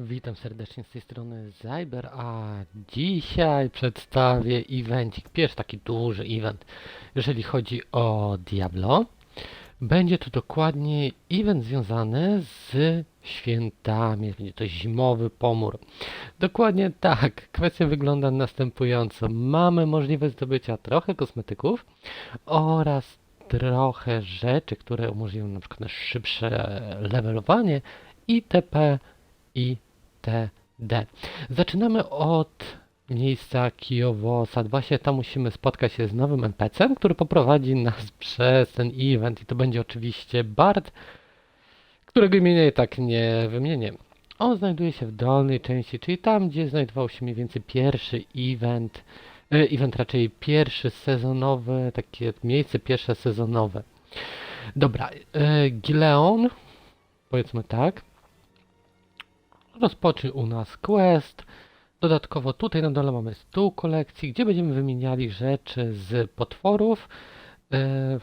Witam serdecznie z tej strony Zyber, a dzisiaj przedstawię evencik, pierwszy taki duży event, jeżeli chodzi o Diablo. Będzie to dokładnie event związany z świętami, będzie to zimowy pomór. Dokładnie tak, kwestia wygląda następująco. Mamy możliwość zdobycia trochę kosmetyków oraz trochę rzeczy, które umożliwią na przykład szybsze levelowanie itp. i TD. Zaczynamy od miejsca Kijowosad. Właśnie tam musimy spotkać się z nowym NPC-em, który poprowadzi nas przez ten event i to będzie oczywiście Bard, którego imienia i tak nie wymienię. On znajduje się w dolnej części, czyli tam, gdzie znajdował się mniej więcej pierwszy event, e, event raczej pierwszy sezonowy, takie miejsce pierwsze sezonowe. Dobra, e, Gileon, powiedzmy tak, rozpocznie u nas quest. Dodatkowo tutaj na dole mamy stół kolekcji, gdzie będziemy wymieniali rzeczy z potworów. E,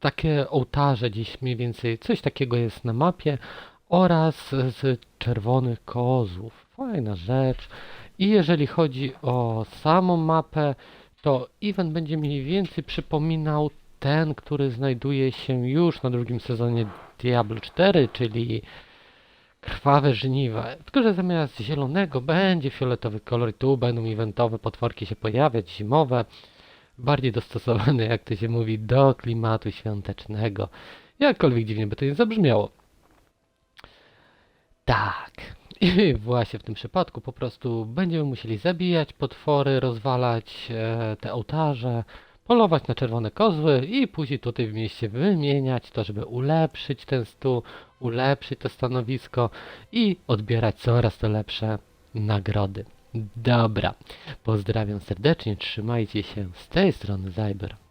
takie ołtarze gdzieś mniej więcej, coś takiego jest na mapie oraz z czerwonych kozłów. Fajna rzecz. I jeżeli chodzi o samą mapę, to event będzie mniej więcej przypominał ten, który znajduje się już na drugim sezonie Diablo 4, czyli krwawe żniwa. Tylko, że zamiast zielonego będzie fioletowy kolor i tu będą eventowe potworki się pojawiać, zimowe, bardziej dostosowane, jak to się mówi, do klimatu świątecznego. Jakkolwiek dziwnie by to nie zabrzmiało. Tak. I właśnie w tym przypadku po prostu będziemy musieli zabijać potwory, rozwalać e, te ołtarze, polować na czerwone kozły i później tutaj w mieście wymieniać to, żeby ulepszyć ten stół, ulepszyć to stanowisko i odbierać coraz to lepsze nagrody. Dobra, pozdrawiam serdecznie, trzymajcie się z tej strony Zyber.